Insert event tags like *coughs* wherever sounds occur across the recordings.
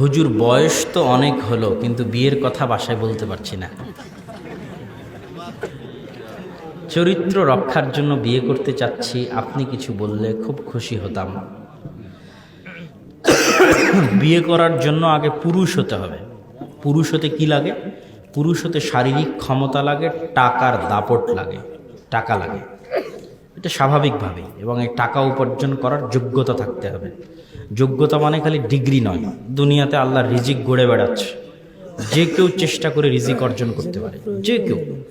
হুজুর, বয়স তো অনেক হলো, কিন্তু বিয়ের কথা বাসায় বলতে পারছি না। চরিত্র রক্ষার জন্য বিয়ে করতে চাচ্ছি, আপনি কিছু বললে খুব খুশি হতাম। বিয়ে করার জন্য আগে পুরুষ হতে হবে। পুরুষ হতে কি লাগে? পুরুষ হতে শারীরিক ক্ষমতা লাগে, টাকার দাপট লাগে, টাকা লাগে। এটা স্বাভাবিকভাবেই, এবং এই টাকা উপার্জন করার যোগ্যতা থাকতে হবে। যোগ্যতা মানে খালি ডিগ্রি নয়। দুনিয়াতে আল্লাহ রিজিক গড়ে বেড়াচ্ছে। যে কেউ চেষ্টা করে রিজিক অর্জন করতে পারে। যে কেউ।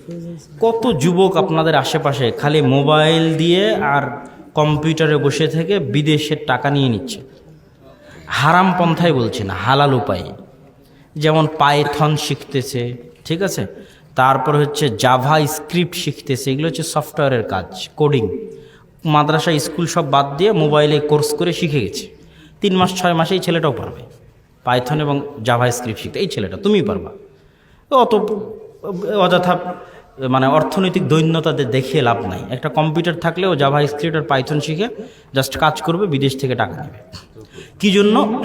কত যুবক আপনাদের আশেপাশে খালি মোবাইল দিয়ে আর কম্পিউটারে বসে থেকে বিদেশের টাকা নিয়ে নিচ্ছে। হারাম পন্থায় বলছি না, হালাল উপায়ে। যেমন পাইথন শিখতেছে, ঠিক আছে? তারপর হচ্ছে জাভা স্ক্রিপ্ট শিখতেছে, এগুলো হচ্ছে সফটওয়্যারের কাজ, কোডিং। মাদ্রাসা, স্কুল সব বাদ দিয়ে মোবাইলে কোর্স করে শিখে গেছে। তিন মাস, ছয় মাসে এই ছেলেটাও পারবে। পাইথন এবং জাভা স্ক্রিপ্ট শিখতে। এই ছেলেটা তুমি পারবা। অত, অযথা মানে অর্থনৈতিক দৈন্যতাদের দেখিয়ে লাভ নাই। একটা কম্পিউটার থাকলেও জাভা স্ক্রিপ্ট আর পাইথন শিখে জাস্ট কাজ করবে, বিদেশ থেকে টাকা নেবে। কী জন্য?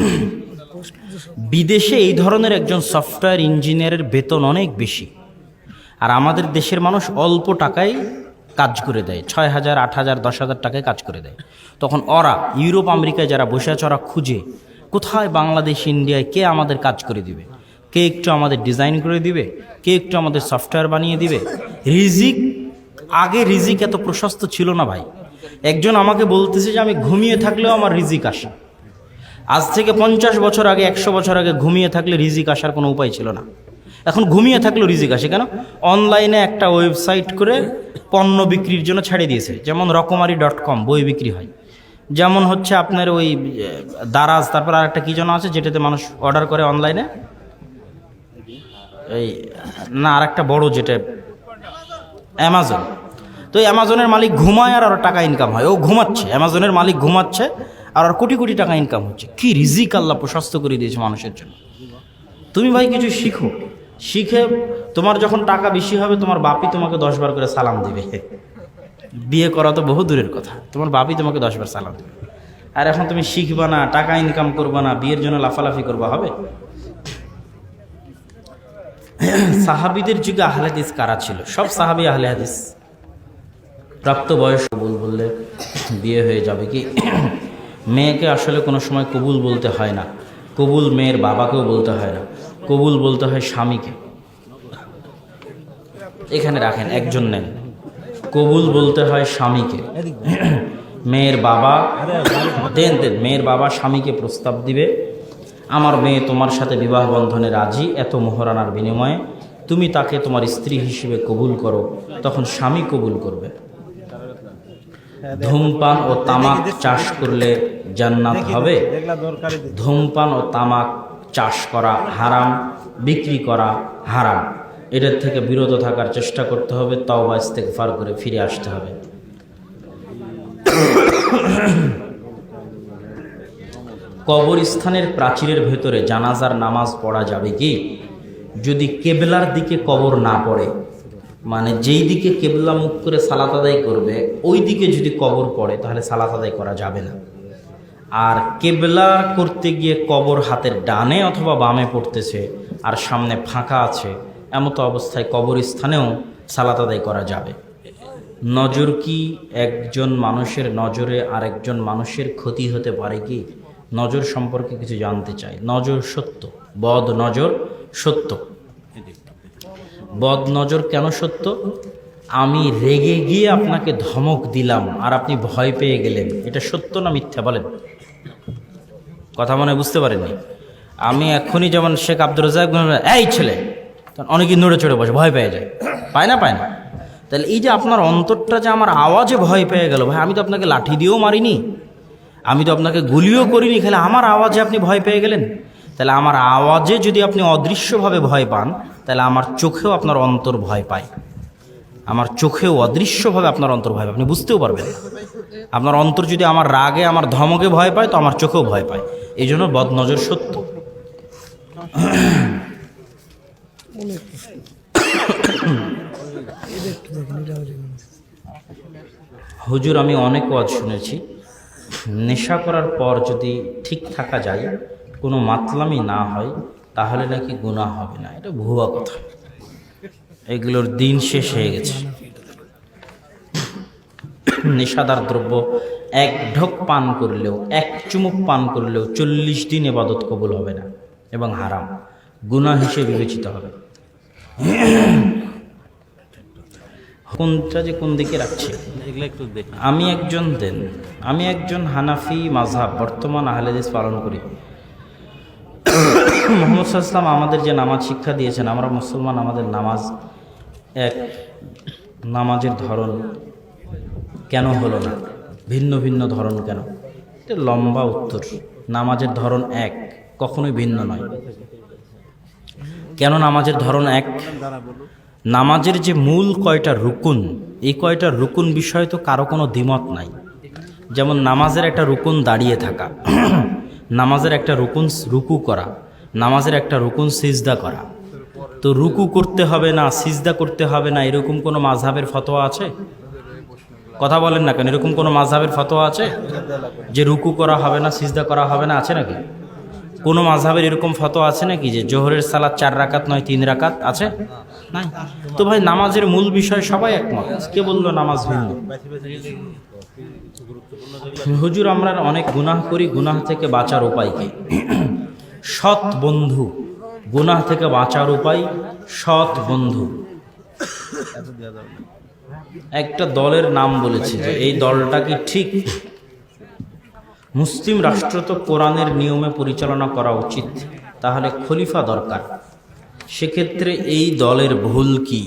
বিদেশে এই ধরনের একজন সফটওয়্যার ইঞ্জিনিয়ারের বেতন অনেক বেশি। আর আমাদের দেশের মানুষ অল্প টাকায় কাজ করে দেয়। ছয় হাজার, আট হাজার, দশ হাজার টাকায় কাজ করে দেয়। তখন ওরা ইউরোপ, আমেরিকায় যারা বসে আছে, ওরা খুঁজে কোথায় বাংলাদেশ, ইন্ডিয়ায় কে আমাদের কাজ করে দিবে? কে একটু আমাদের ডিজাইন করে দিবে? কে একটু আমাদের সফটওয়্যার বানিয়ে দিবে? রিজিক, আগে রিজিক এত প্রশস্ত ছিল না ভাই। একজন আমাকে বলতেছে যে, আমি ঘুমিয়ে থাকলেও আমার রিজিক আসে। আজ থেকে পঞ্চাশ বছর আগে, একশো বছর আগে ঘুমিয়ে থাকলে রিজিক আসার কোনো উপায় ছিল না। এখন ঘুমিয়ে থাকলেও রিজিক আসে। কেন? অনলাইনে একটা ওয়েবসাইট করে পণ্য বিক্রির জন্য ছেড়ে দিয়েছে। যেমন রকমারি ডট কম, বই বিক্রি হয়। যেমন হচ্ছে আপনার ওই দারাজ, তারপর আর একটা কী যেন আছে যেটাতে মানুষ অর্ডার করে অনলাইনে? এই, না আর একটা বড় যেটা, অ্যামাজন। তো এই অ্যামাজনের মালিক ঘুমায় আর ওর টাকা ইনকাম হয়। ও ঘুমাচ্ছে, অ্যামাজনের মালিক ঘুমাচ্ছে আর ওর কোটি কোটি টাকা ইনকাম হচ্ছে। কি রিজিক আল্লাহ প্রশস্ত করে দিয়েছে মানুষের জন্য। তুমি ভাই কিছু শিখো। শিখে তোমার যখন টাকা বেশি হবে, তোমার বাপি তোমাকে দশবার করে সালাম দিবে। বিয়ে করা তো বহু দূরের কথা। তোমার বাপি তোমাকে দশবার সালাম দেবে। আর এখন তুমি শিখবা না, টাকা ইনকাম করবা না, বিয়ের জন্য লাফালাফি করবা, হবে? সাহাবিদের যুগে আহলে হাদিস কারা ছিল? সব সাহাবি আহলে হাদিস। প্রাপ্ত বয়স কবুল বললে বিয়ে হয়ে যাবে কি? মেয়েকে আসলে কোনো সময় কবুল বলতে হয় না। কবুল মেয়ের বাবাকেও বলতে হয় না। কবুল বলতে হয় স্বামীকে। এখানে রাখেন, একজন নেন। কবুল বলতে হয় স্বামীকে। মেয়ের বাবা, দেন দেন, মেয়ের বাবা স্বামীকে প্রস্তাব দিবে, আমার মেয়ে তোমার সাথে বিবাহ বন্ধনে রাজি, এত মোহরানার বিনিময়ে। তুমি তাকে তোমার স্ত্রী হিসেবে কবুল করো। তখন স্বামী কবুল করবে। ধূমপান ও তামাক চাষ করলে জান্নাত হবে। ধূমপান ও তামাক চাষ করা হারাম, বিক্রি করা হারাম। এটার থেকে বিরত থাকার চেষ্টা করতে হবে তাও বা ইস্তেকফার করে ফিরে আসতে হবে। কবরস্থানের প্রাচীরের ভেতরে জানাজার নামাজ পড়া যাবে কি? যদি কেবলার দিকে কবর না পড়ে মানে যেই দিকে কেবলা মুখ করে সালাত আদায় করবে, ওই দিকে যদি কবর পড়ে, তাহলে সালাত আদায় করা যাবে না। আর কেবলা করতে গিয়ে কবর হাতের ডানে অথবা বামে পড়তেছে, আর সামনে ফাঁকা আছে, এমতো অবস্থায় কবরস্থানেও সালাত আদায় করা যাবে। নজর কি একজন মানুষের নজরে আরেকজন মানুষের ক্ষতি হতে পারে কি? নজর সম্পর্কে কিছু জানতে চাই। নজর সত্য, বদ নজর সত্য। বদ নজর কেন সত্য? আমি রেগে গিয়ে আপনাকে ধমক দিলাম, আর আপনি ভয় পেয়ে গেলেন। এটা সত্য না মিথ্যা, বলেন। কথা মনে বুঝতে পারেননি? আমি এখনই যেমন শেখ আব্দুল রাজাক এই ছেলে! অনেকেই নড়ে চড়ে বসে, ভয় পেয়ে যায়। পায় না পায় না। তাহলে এই যে আপনার অন্তরটা যে আমার আওয়াজে ভয় পেয়ে গেল, ভাই, আমি তো আপনাকে লাঠি দিয়েও মারিনি। আমি তো আপনাকে গুলিও করিনি, খালি আমার আওয়াজে আপনি ভয় পেয়ে গেলেন। তাহলে আমার আওয়াজে যদি আপনি অদৃশ্যভাবে ভয় পান, তাহলে আমার চোখেও আপনার অন্তর ভয় পায়। আমার চোখেও অদৃশ্যভাবে আপনার অন্তর ভয় আপনি বুঝতেও পারবেন না। আপনার অন্তর যদি আমার রাগে, আমার ধমকে ভয় পায়, তো আমার চোখেও ভয় পায়। এই জন্য বদনজর সত্য। হুজুর, আমি অনেক ওয়াজ শুনেছি। নেশা করার পর যদি ঠিক থাকা যায়, কোনো মাতলামি না হয়, তাহলে নাকি গুণা হবে না। এটা ভুয়া কথা। এগুলোর দিন শেষ হয়ে গেছে। নেশাদার দ্রব্য এক ঢোক পান করলেও এক চুমুক পান করলেও চল্লিশ দিন এবাদত কবুল হবে না এবং হারাম। গুনাহ হিসেবে বিবেচিত হবে। কোনটা যে কোন দিকে রাখছে? এগুলো একটু দেখি আমি একজন দেন। আমি একজন হানাফি মাঝহাব বর্তমান আহলেদিস পালন করি। *coughs* মোহাম্মদ সাল্লাম আমাদের যে নামাজ শিক্ষা দিয়েছেন আমরা মুসলমান আমাদের নামাজ এক নামাজের ধরন কেন হলো না? ভিন্ন ভিন্ন ধরন কেন? এটা লম্বা উত্তর। নামাজের ধরন এক, কখনোই ভিন্ন নয়। কেন নামাজের ধরন এক? নামাজের যে মূল কয়টা রুকুন, এই কয়টা রুকুন বিষয়ে তো কারও কোনো দ্বিমত নাই। যেমন নামাজের একটা রুকুন দাঁড়িয়ে থাকা, *clears throat* নামাজের একটা রুকুন রুকু করা, নামাজের একটা রুকুন সিজদা করা। তো রুকু করতে হবে না, সিজদা করতে হবে না, এরকম কোনো মাঝহাবের ফতোয়া আছে? কথা বলেন না কেন, এরকম কোনো মাঝহাবের ফতোয়া আছে? যে রুকু করা হবে না, সিজদা করা হবে না, আছে নাকি? কোনো মাঝহাবের এরকম ফতোয়া আছে নাকি, যে জোহরের সালাদ চার রাকাত নয়, তিন রাকাত আছে? নাই? তো ভাই, নামাজের মূল বিষয় সবাই একমত। কে বলল নামাজ ভিন্ন? হুজুর, আমরা অনেক গুনাহ করি, গুনাহ থেকে বাঁচার উপায় কি? সৎ বন্ধু গুনাহ থেকে বাঁচার উপায় সৎ বন্ধু। একটা দলের নাম বলেছি যে এই দলটা কি ঠিক? মুসলিম রাষ্ট্র তো কোরআনের নিয়মে পরিচালনা করা উচিত। তাহলে খলিফা দরকার। সেক্ষেত্রে এই দলের ভুল কি?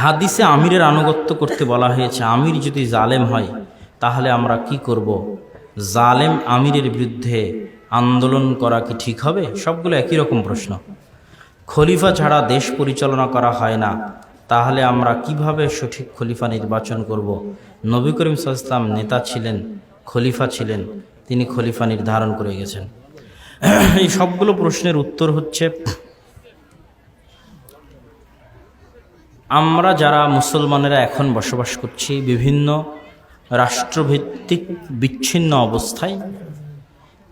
হাদিসে আমিরের আনুগত্য করতে বলা হয়েছে, আমির যদি জালেম হয়, তাহলে আমরা কি করব? জালেম আমিরের বিরুদ্ধে আন্দোলন করা কি ঠিক হবে? সবগুলো একই রকম প্রশ্ন। খলিফা ছাড়া দেশ পরিচালনা করা হয় না। তাহলে আমরা কীভাবে সঠিক খলিফা নির্বাচন করব? নবী করিম সাল্লাম নেতা ছিলেন, খলিফা ছিলেন, তিনি খলিফা নির্ধারণ করে গেছেন। *clears throat* এই সবগুলো প্রশ্নের উত্তর হচ্ছে, আমরা যারা মুসলমানেরা এখন বসবাস করছি বিভিন্ন রাষ্ট্রভিত্তিক বিচ্ছিন্ন অবস্থায়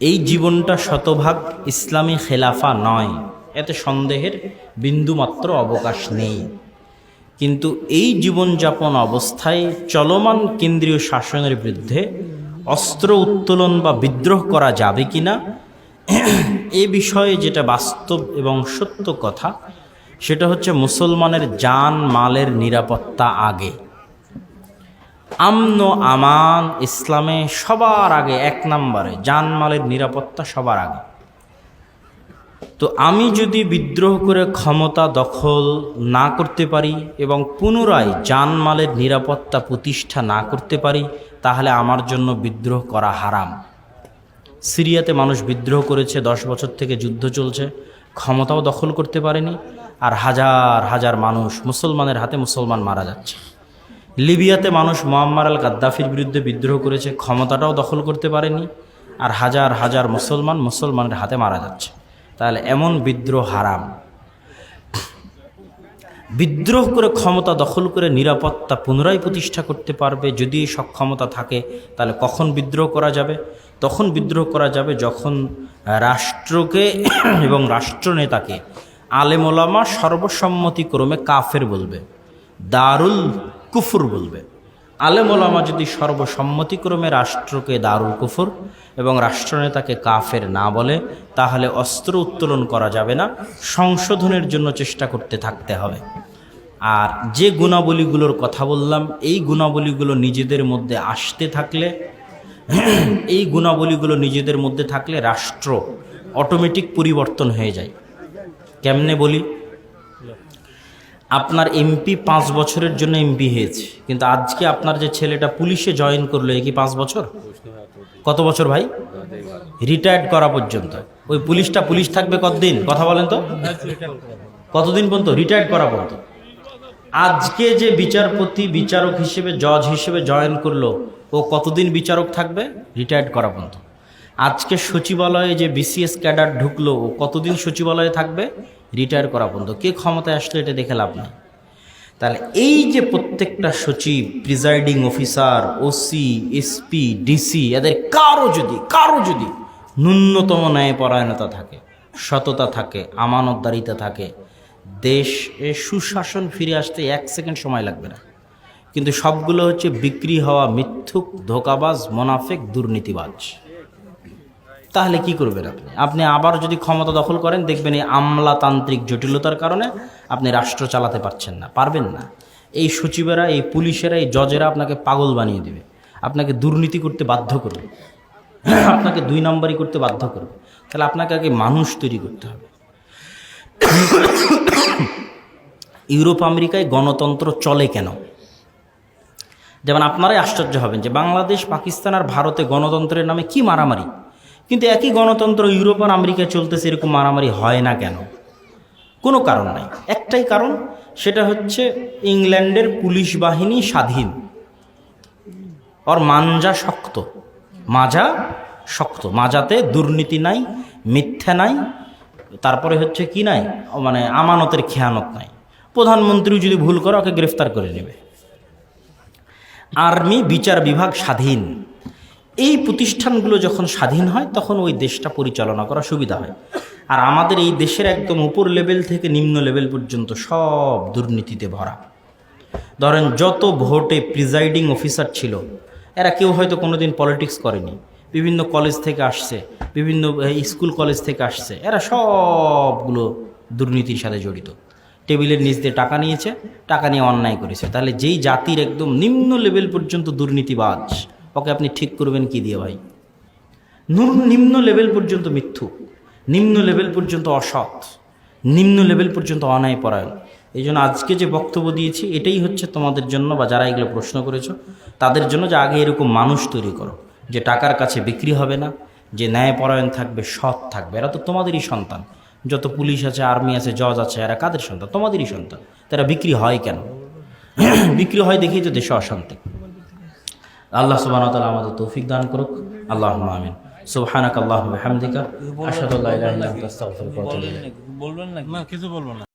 এই জীবনটা শতভাগ ইসলামী খেলাফা নয়। এতে সন্দেহের বিন্দুমাত্র অবকাশ নেই। কিন্তু এই জীবনযাপন অবস্থায় চলমান কেন্দ্রীয় শাসনের বিরুদ্ধে অস্ত্র উত্তোলন বা বিদ্রোহ করা যাবে কিনা, এ বিষয়ে যেটা বাস্তব এবং সত্য কথা, সেটা হচ্ছে মুসলমানের জান মালের নিরাপত্তা আগে। আমন আমান ইসলামে সবার আগে এক নম্বরে জান মালের নিরাপত্তা সবার আগে। তো আমি যদি বিদ্রোহ করে ক্ষমতা দখল না করতে পারি এবং পুনরায় জানমালের নিরাপত্তা প্রতিষ্ঠা না করতে পারি, তাহলে আমার জন্য বিদ্রোহ করা হারাম। সিরিয়াতে মানুষ বিদ্রোহ করেছে, দশ বছর থেকে যুদ্ধ চলছে, ক্ষমতাও দখল করতে পারেনি, আর হাজার হাজার মানুষ মুসলমানের হাতে মুসলমান মারা যাচ্ছে। লিবিয়াতে মানুষ মোয়াম্মার আল গাদ্দাফির বিরুদ্ধে বিদ্রোহ করেছে, ক্ষমতাটাও দখল করতে পারেনি, আর হাজার হাজার মুসলমান মুসলমানের হাতে মারা যাচ্ছে। তাহলে এমন বিদ্রোহ হারাম। বিদ্রোহ করে ক্ষমতা দখল করে নিরাপত্তা পুনরায় প্রতিষ্ঠা করতে পারবে, যদি সক্ষমতা থাকে, তাহলে কখন বিদ্রোহ করা যাবে? তখন বিদ্রোহ করা যাবে যখন রাষ্ট্রকে এবং রাষ্ট্রনেতাকে আলেমোলামা সর্বসম্মতিক্রমে কাফের বলবে, দারুল কুফুর বলবে। আলেমোলামা যদি সর্বসম্মতিক্রমে রাষ্ট্রকে দারুল কুফুর এবং রাষ্ট্রনেতাকে কাফের না বলে, তাহলে অস্ত্র উত্তোলন করা যাবে না, সংশোধনের জন্য চেষ্টা করতে থাকতে হবে। আর যে গুণাবলীগুলোর কথা বললাম, এই গুণাবলীগুলো নিজেদের মধ্যে আসতে থাকলে, *clears throat* এই গুণাবলীগুলো নিজেদের মধ্যে থাকলে রাষ্ট্র অটোমেটিক পরিবর্তন হয়ে যায়। কেমনে বলি? আপনার এমপি পাঁচ বছরের জন্য এমপি হয়েছে। কিন্তু আজকে আপনার যে ছেলেটা পুলিশে জয়েন করল, এ কি পাঁচ বছর? কত বছর ভাই? রিটায়ার্ড করা পর্যন্ত। ওই পুলিশটা পুলিশ থাকবে কতদিন? কথা বলেন তো। কতদিন পর্যন্ত? রিটায়ার্ড করা পর্যন্ত। আজকে যে বিচারপতি, বিচারক হিসেবে জজ হিসেবে জয়েন করল, ও কতদিন বিচারক থাকবে? রিটায়ার্ড করা পর্যন্ত। আজকে সচিবালয়ে যে বিসিএস ক্যাডার ঢুকলো, ও কতদিন সচিবালয়ে থাকবে? রিটায়ার করা পর্যন্ত কে ক্ষমতায় আসলো এটা দেখে লাভ নাই। তাহলে এই যে প্রত্যেকটা সচিব presiding officer OC SP DC এদের কারও যদি কারও যদি ন্যূনতম ন্যায়পরায়ণতা থাকে, সততা থাকে, আমানতদারিতা থাকে, দেশ এ সুশাসন ফিরে আসতে এক সেকেন্ড সময় লাগবে না। কিন্তু সবগুলো হচ্ছে বিক্রি হওয়া মিথ্যুক, ধোকাবাজ, মোনাফেক, দুর্নীতিবাজ। তাহলে কি করবেন আপনি? আপনি আবার যদি ক্ষমতা দখল করেন, দেখবেন এই আমলাতান্ত্রিক জটিলতার কারণে আপনি রাষ্ট্র চালাতে পারছেন না, পারবেন না। এই সচিবেরা, এই পুলিশেরা, এই জজেরা আপনাকে পাগল বানিয়ে দেবে। আপনাকে দুর্নীতি করতে বাধ্য করবে। আপনাকে দুই নম্বরই করতে বাধ্য করবে। তাহলে আপনাকে আগে মানুষ তৈরি করতে হবে। ইউরোপ, আমেরিকায় গণতন্ত্র চলে কেন? যেমন আপনারাই আশ্চর্য হবেন যে বাংলাদেশ, পাকিস্তান আর ভারতে গণতন্ত্রের নামে কি মারামারি? কিন্তু একই গণতন্ত্র ইউরোপ আর আমেরিকায় চলতেছে, এরকম মারামারি হয় না কেন? কোনো কারণ নাই। একটাই কারণ, সেটা হচ্ছে ইংল্যান্ডের পুলিশ বাহিনী স্বাধীন। ওর মাঞ্জা শক্ত। মাজা শক্ত। মাজাতে দুর্নীতি নাই, মিথ্যা নাই, তারপরে হচ্ছে কি নাই? মানে আমানতের খেয়ানত নাই। প্রধানমন্ত্রী যদি ভুল করে, ওকে গ্রেফতার করে নেবে। আর্মি বিচার বিভাগ স্বাধীন। এই প্রতিষ্ঠানগুলো যখন স্বাধীন হয়, তখন ওই দেশটা পরিচালনা করা সুবিধা হয়। আর আমাদের এই দেশের একদম উপর লেভেল থেকে নিম্ন লেভেল পর্যন্ত সব দুর্নীতিতে ভরা। ধরেন, যত ভোটে প্রিজাইডিং অফিসার ছিল, এরা কেউ হয়তো কোনোদিন পলিটিক্স করেনি। বিভিন্ন কলেজ থেকে আসছে, বিভিন্ন স্কুল কলেজ থেকে আসছে, এরা সবগুলো দুর্নীতির সাথে জড়িত। টেবিলের নিচ দিয়ে টাকা নিয়েছে, টাকা নিয়ে অন্যায় করেছে। তাহলে যেই জাতির একদম নিম্ন লেভেল পর্যন্ত দুর্নীতিবাজ ওকে আপনি ঠিক করবেন কি দিয়ে ভাই? নিম্ন লেভেল পর্যন্ত মিথ্যু, নিম্ন লেভেল পর্যন্ত অসৎ, নিম্ন লেভেল পর্যন্ত অন্যায় পরায়ণ এই জন্য আজকে যে বক্তব্য দিয়েছি, এটাই হচ্ছে তোমাদের জন্য বা যারা এগুলো প্রশ্ন করেছ, তাদের জন্য যে আগে এরকম মানুষ তৈরি করো, যে টাকার কাছে বিক্রি হবে না, যে ন্যায়পরায়ণ থাকবে, সৎ থাকবে। এরা তো তোমাদেরই সন্তান। যত পুলিশ আছে, আর্মি আছে, জজ আছে, এরা কাদের সন্তান? তোমাদেরই সন্তান। তারা বিক্রি হয় কেন? *clears throat* বিক্রি হয় দেখেই তো দেশে অশান্তি। আল্লাহ সুবাহ তাআলা আমাদের তৌফিক দান করুক। আল্লাহ আমিন। সুবহানাক আল্লাহ হামদিকা আশহাদু আল্লা ইলাহা ইল্লা আনতা আস্তাগফিরুকা ওয়া আতুবু ইলাইক। বলবেন না কিছু বলব না।